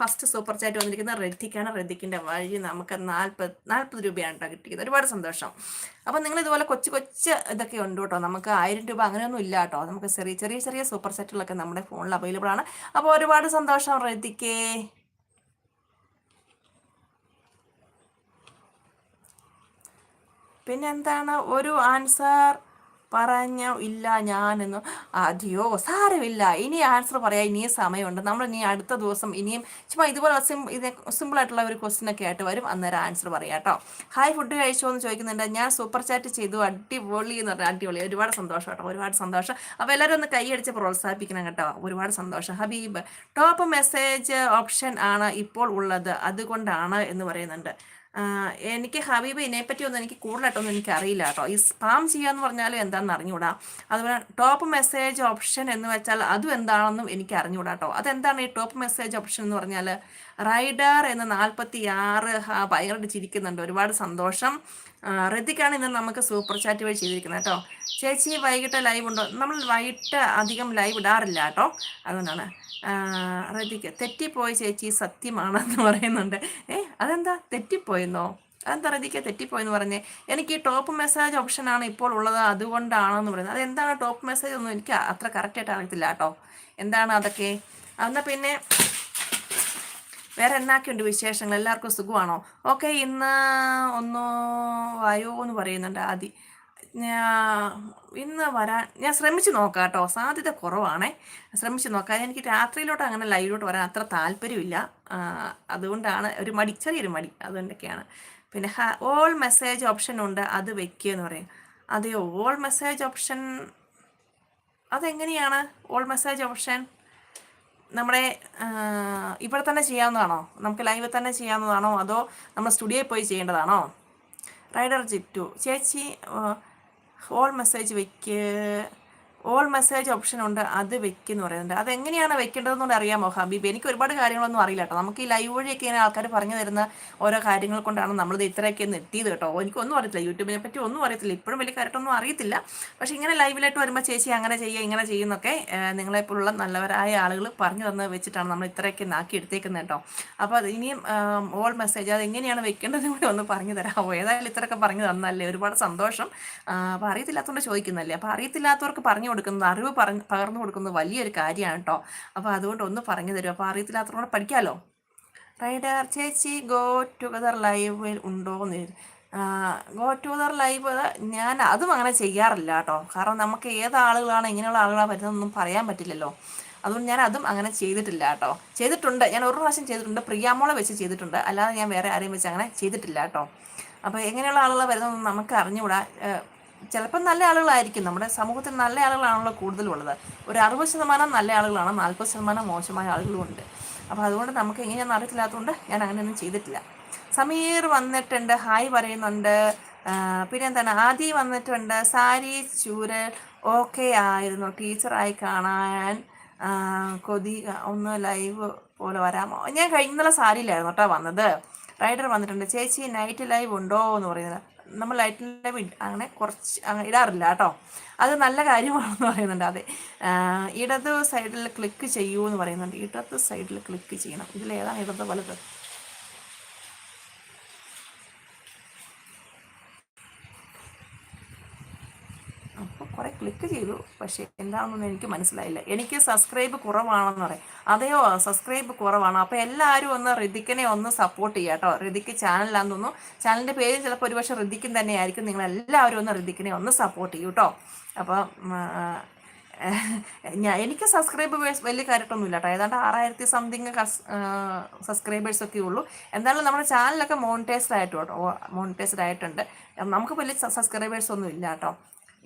First super chat വന്നിരിക്കുന്നത് റെഡിക്കാണ് റെഡിക്കിന്റെ വഴി നമുക്ക് നാൽപ്പത് നാൽപ്പത് രൂപയാണ് കേട്ടോ കിട്ടിയത്. ഒരുപാട് സന്തോഷം. അപ്പം നിങ്ങൾ ഇതുപോലെ കൊച്ചു കൊച്ചു ഇതൊക്കെ ഉണ്ട് കേട്ടോ. നമുക്ക് ആയിരം രൂപ അങ്ങനെയൊന്നും ഇല്ല കേട്ടോ. നമുക്ക് ചെറിയ ചെറിയ ചെറിയ സൂപ്പർ ചാറ്റുകളൊക്കെ നമ്മുടെ ഫോണിൽ അവൈലബിൾ ആണ്. അപ്പോൾ ഒരുപാട് സന്തോഷം റെഡിക്കേ പിന്നെന്താണ്? ഒരു ആൻസർ പറഞ്ഞ ഇല്ല ഞാനെന്നു. അതെയോ സാരമില്ല. ഇനി ആൻസർ പറയാൻ ഇനിയും സമയമുണ്ട്. നമ്മൾ ഇനി അടുത്ത ദിവസം ഇനിയും ചുമ്മാ ഇതുപോലെ സിം സിമ്പിൾ ആയിട്ടുള്ള ഒരു ക്വസ്റ്റ്യൻ ഒക്കെ ആയിട്ട് വരും. അന്നേരം ആൻസർ പറയാം കേട്ടോ. ഹായ് ഫുഡ് കഴിച്ചോ എന്ന് ചോദിക്കുന്നുണ്ട്. ഞാൻ സൂപ്പർ ചാറ്റ് ചെയ്തു. അടിപൊളി എന്ന് പറഞ്ഞാൽ അടിപൊളി. ഒരുപാട് സന്തോഷം കേട്ടോ. ഒരുപാട് സന്തോഷം. അപ്പോൾ എല്ലാവരും ഒന്ന് കൈയടിച്ച് പ്രോത്സാഹിപ്പിക്കണം കേട്ടോ. ഒരുപാട് സന്തോഷം. ഹബീബ് ടോപ്പ് മെസ്സേജ് ഓപ്ഷൻ ആണ് ഇപ്പോൾ ഉള്ളത്. അതുകൊണ്ടാണ് എന്ന് പറയുന്നുണ്ട്. എനിക്ക് ഹബീബ് ഇതിനെപ്പറ്റി ഒന്നും എനിക്ക് കൂടുതലായിട്ടൊന്നും എനിക്ക് അറിയില്ല കേട്ടോ. ഈ സ്പാം ചെയ്യാന്ന് പറഞ്ഞാലും എന്താണെന്ന് അറിഞ്ഞുകൂടാ അതുപോലെ ടോപ്പ് മെസ്സേജ് ഓപ്ഷൻ എന്ന് വെച്ചാൽ അതും എന്താണെന്നും എനിക്ക് അറിഞ്ഞുകൂടാ കേട്ടോ. അതെന്താണ് ഈ ടോപ്പ് മെസ്സേജ് ഓപ്ഷൻ എന്ന് പറഞ്ഞാൽ റൈഡർ എന്ന് നാൽപ്പത്തി ആറ് ഭയങ്കരമായിട്ട് ചിരിക്കുന്നുണ്ട്. ഒരുപാട് സന്തോഷം. ഋതിക്കാണ് ഇന്ന് നമുക്ക് സൂപ്പർ ചാറ്റ് വഴി ചെയ്തിരിക്കുന്നത് കേട്ടോ. ചേച്ചി വൈകിട്ട് ലൈവ് ഉണ്ടോ? നമ്മൾ വൈകിട്ട് അധികം ലൈവ് ഇടാറില്ല കേട്ടോ. അതുകൊണ്ടാണ്. ഋതിക്ക് തെറ്റിപ്പോയ ചേച്ചി സത്യമാണെന്ന് പറയുന്നുണ്ട്. ഏ അതെന്താ? തെറ്റിപ്പോയെന്നോ? അതെന്താ ഋതിക്ക് തെറ്റിപ്പോയെന്ന് പറഞ്ഞേ? എനിക്ക് ഈ ടോപ്പ് മെസ്സേജ് ഓപ്ഷനാണ് ഇപ്പോൾ ഉള്ളത് അതുകൊണ്ടാണെന്ന് പറയുന്നത്. അതെന്താണ് ടോപ്പ് മെസ്സേജ് ഒന്നും എനിക്ക് അത്ര കറക്റ്റായിട്ട് അറിയത്തില്ല കേട്ടോ. എന്താണ് അതൊക്കെ? എന്നാൽ പിന്നെ വേറെ എന്നാക്കെയുണ്ട് വിശേഷങ്ങൾ? എല്ലാവർക്കും സുഖമാണോ? ഓക്കെ ഇന്ന് ഒന്ന് വായോ എന്ന് പറയുന്നുണ്ട് ആദ്യം ഇന്ന് വരാൻ ഞാൻ ശ്രമിച്ചു നോക്കാം കേട്ടോ. സാധ്യത കുറവാണേ. ശ്രമിച്ചു നോക്കാം. എനിക്ക് രാത്രിയിലോട്ട് അങ്ങനെ ലൈവിലോട്ട് വരാൻ അത്ര താല്പര്യമില്ല. അതുകൊണ്ടാണ് ഒരു മടി ചെറിയൊരു മടി. അതുകൊണ്ടൊക്കെയാണ് പിന്നെ ഓൾ മെസ്സേജ് ഓപ്ഷൻ ഉണ്ട്. അത് വെക്കുക എന്ന് പറയും. അതെയോ? ഓൾ മെസ്സേജ് ഓപ്ഷൻ അതെങ്ങനെയാണ്? All message option? നമ്മുടെ ഇവിടെ തന്നെ ചെയ്യാവുന്നതാണോ? നമുക്ക് ലൈവ് തന്നെ ചെയ്യാവുന്നതാണോ? അതോ നമ്മൾ സ്റ്റുഡിയോയിൽ പോയി ചെയ്യേണ്ടതാണോ? റൈഡർ ജിറ്റു ചേച്ചി ഹോൾ മെസ്സേജ് വയ്ക്ക് ഓൾ മെസ്സേജ് ഓപ്ഷൻ ഉണ്ട്. അത് വെക്കുന്നു പറയുന്നുണ്ട്. അത് എങ്ങനെയാണ് വെക്കേണ്ടതെന്നുകൊണ്ട് അറിയാമോ ഹബീബ്? എനിക്ക് ഒരുപാട് കാര്യങ്ങളൊന്നും അറിയില്ല കേട്ടോ. നമുക്ക് ഈ ലൈവ് വഴിയൊക്കെ ഇങ്ങനെ ആൾക്കാർ പറഞ്ഞു തരുന്ന ഓരോ കാര്യങ്ങൾ കൊണ്ടാണ് നമ്മളിത് ഇത്രയൊക്കെ എത്തിയത് കേട്ടോ. എനിക്കൊന്നും അറിയത്തില്ല. യൂട്യൂബിനെ പറ്റി ഒന്നും അറിയത്തില്ല. ഇപ്പോഴും വലിയ കാര്യമായിട്ടൊന്നും അറിയത്തില്ല. പക്ഷെ ഇങ്ങനെ ലൈവിലായിട്ട് വരുമ്പോൾ ചേച്ചി അങ്ങനെ ചെയ്യുക ഇങ്ങനെ ചെയ്യുന്നൊക്കെ നിങ്ങളെപ്പോലുള്ള നല്ലവരായ ആളുകൾ പറഞ്ഞു തന്നു വെച്ചിട്ടാണ് നമ്മൾ ഇത്രയൊക്കെ നാക്കി എടുത്തേക്കുന്നത് കേട്ടോ. അപ്പോൾ അത് ഇനിയും ഓൾ മെസ്സേജ് അത് എങ്ങനെയാണ് വെക്കേണ്ടതെന്ന് കൂടി ഒന്ന് പറഞ്ഞു തരാമോ? ഏതായാലും ഇത്രയൊക്കെ പറഞ്ഞു തന്നല്ലേ? ഒരുപാട് സന്തോഷം. അപ്പോൾ അറിയത്തില്ലാത്തതുകൊണ്ട് ചോദിക്കുന്നല്ലേ അപ്പോൾ അറിയത്തില്ലാത്തവർക്ക് പറഞ്ഞു കൊടുക്കുന്നത് അറിവ് പറഞ്ഞ് പകർന്നു കൊടുക്കുന്നത് വലിയൊരു കാര്യമാണ് കേട്ടോ അപ്പോൾ അതുകൊണ്ട് ഒന്ന് പറഞ്ഞു തരും അപ്പോൾ അറിയത്തില്ലാത്തവരോട് പഠിക്കാമല്ലോ റൈഡർ ചേച്ചി ഗോ ടുഗദർ ലൈവിൽ ഉണ്ടോ എന്ന് ഗോ ടുഗദർ ലൈവ് ഞാൻ അതും അങ്ങനെ ചെയ്യാറില്ല കേട്ടോ കാരണം നമുക്ക് ഏത് ആളുകളാണ് ഇങ്ങനെയുള്ള ആളുകളാണ് വരുന്നതെന്നൊന്നും പറയാൻ പറ്റില്ലല്ലോ. അതുകൊണ്ട് ഞാൻ അതും അങ്ങനെ ചെയ്തിട്ടില്ല കേട്ടോ ചെയ്തിട്ടുണ്ട്. ഞാൻ ഒരു പ്രാവശ്യം ചെയ്തിട്ടുണ്ട്. പ്രിയാമോളെ വെച്ച് ചെയ്തിട്ടുണ്ട്. അല്ലാതെ ഞാൻ വേറെ ആരെയും വെച്ച് അങ്ങനെ ചെയ്തിട്ടില്ല കേട്ടോ അപ്പോൾ എങ്ങനെയുള്ള ആളുകൾ വരുന്നതെന്ന് നമുക്ക് അറിഞ്ഞുകൂടാ. ചിലപ്പോൾ നല്ല ആളുകളായിരിക്കും. നമ്മുടെ സമൂഹത്തിൽ നല്ല ആളുകളാണല്ലോ കൂടുതലുള്ളത്. ഒരു അറുപത് ശതമാനം നല്ല ആളുകളാണ് നാൽപ്പത് ശതമാനം മോശമായ ആളുകളുമുണ്ട്. അപ്പോൾ അതുകൊണ്ട് നമുക്ക് എങ്ങനെയാണെന്ന് അറിയത്തില്ലാത്തതുകൊണ്ട് ഞാൻ അങ്ങനെയൊന്നും ചെയ്തിട്ടില്ല. സമീർ വന്നിട്ടുണ്ട് ഹായ് പറയുന്നുണ്ട്. പിന്നെ എന്താണ്? ആദി വന്നിട്ടുണ്ട് സാരി ചൂരൽ ഓക്കെ ആയിരുന്നു. ടീച്ചറായി കാണാൻ കൊതി ഒന്ന് ലൈവ് പോലെ വരാമോ? ഞാൻ കഴിഞ്ഞുള്ള സാരിയിലായിരുന്നു കേട്ടോ വന്നത്. റൈഡർ വന്നിട്ടുണ്ട്. ചേച്ചി നൈറ്റ് ലൈവ് ഉണ്ടോ എന്ന് പറയുന്നത്. നമ്മൾ ലൈറ്റിന്റെ അങ്ങനെ കുറച്ച് ഇടാറില്ല കേട്ടോ. അത് നല്ല കാര്യമാണെന്ന് പറയുന്നുണ്ട്. അതെ. ഇടത് സൈഡിൽ ക്ലിക്ക് ചെയ്യൂ എന്ന് പറയുന്നുണ്ട്. ഇടത് സൈഡിൽ ക്ലിക്ക് ചെയ്യണം. ഇതിലേതാണ് ഇടത് വലുത്. ക്ലിക്ക് ചെയ്തു. പക്ഷേ എന്താണെന്നൊന്നും എനിക്ക് മനസ്സിലായില്ല. എനിക്ക് സബ്സ്ക്രൈബ് കുറവാണെന്ന് പറയാം. അതെയോ? സബ്സ്ക്രൈബ് കുറവാണ്. അപ്പോൾ എല്ലാവരും ഒന്ന് ഋതിക്കിനെ ഒന്ന് സപ്പോർട്ട് ചെയ്യുക കേട്ടോ. ഋതിക്ക് ചാനലാന്ന് തോന്നുന്നു. ചാനലിന്റെ പേര് ചിലപ്പോൾ ഒരുപക്ഷെ ഋതിക്കും തന്നെ ആയിരിക്കും നിങ്ങൾ എല്ലാവരും ഒന്ന് ഋതിക്കിനെ ഒന്ന് സപ്പോർട്ട് ചെയ്യൂ കേട്ടോ. അപ്പോൾ ഞാൻ എനിക്ക് സബ്സ്ക്രൈബ് വലിയ കാര്യമൊന്നുമില്ല കേട്ടോ. ഏതാണ്ട് ആറായിരത്തി സംതിങ് സബ്സ്ക്രൈബേഴ്സ് ഒക്കെ ഉള്ളൂ. എന്നാലും നമ്മുടെ ചാനലൊക്കെ മോണിറ്റൈസ്ഡ് ആയിട്ട് കേട്ടോ മോണിറ്റൈസ്ഡ് ആയിട്ടുണ്ട്. നമുക്ക് വലിയ സബ്സ്ക്രൈബേഴ്സ് ഒന്നും ഇല്ല കേട്ടോ.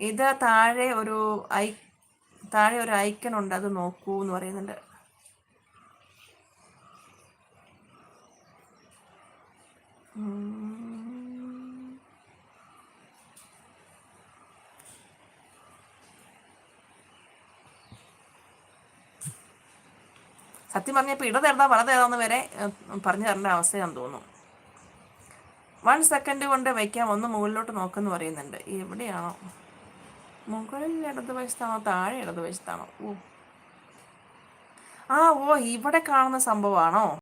ഇത് താഴെ ഒരു ഐ താഴെ ഒരു ഐക്കൺ ഉണ്ട് അത് നോക്കൂ എന്ന് പറയുന്നുണ്ട്. സത്യം പറഞ്ഞപ്പോൾ ഇടതേർന്നാ വലതേതാന്ന് വരെ പറഞ്ഞു തരേണ്ട അവസ്ഥയാണെന്ന് തോന്നുന്നു. വൺ സെക്കൻഡ് കൊണ്ട് വയ്ക്കാം ഒന്ന് മുകളിലോട്ട് നോക്കെന്ന് പറയുന്നുണ്ട്. എവിടെയാണോ? മുകളിൽ ഇടതുവശത്താണോ? താഴെ ഇടതുവശത്താണോ? ഓ ആ ഓ ഇവിടെ കാണുന്ന സംഭവമാണോ?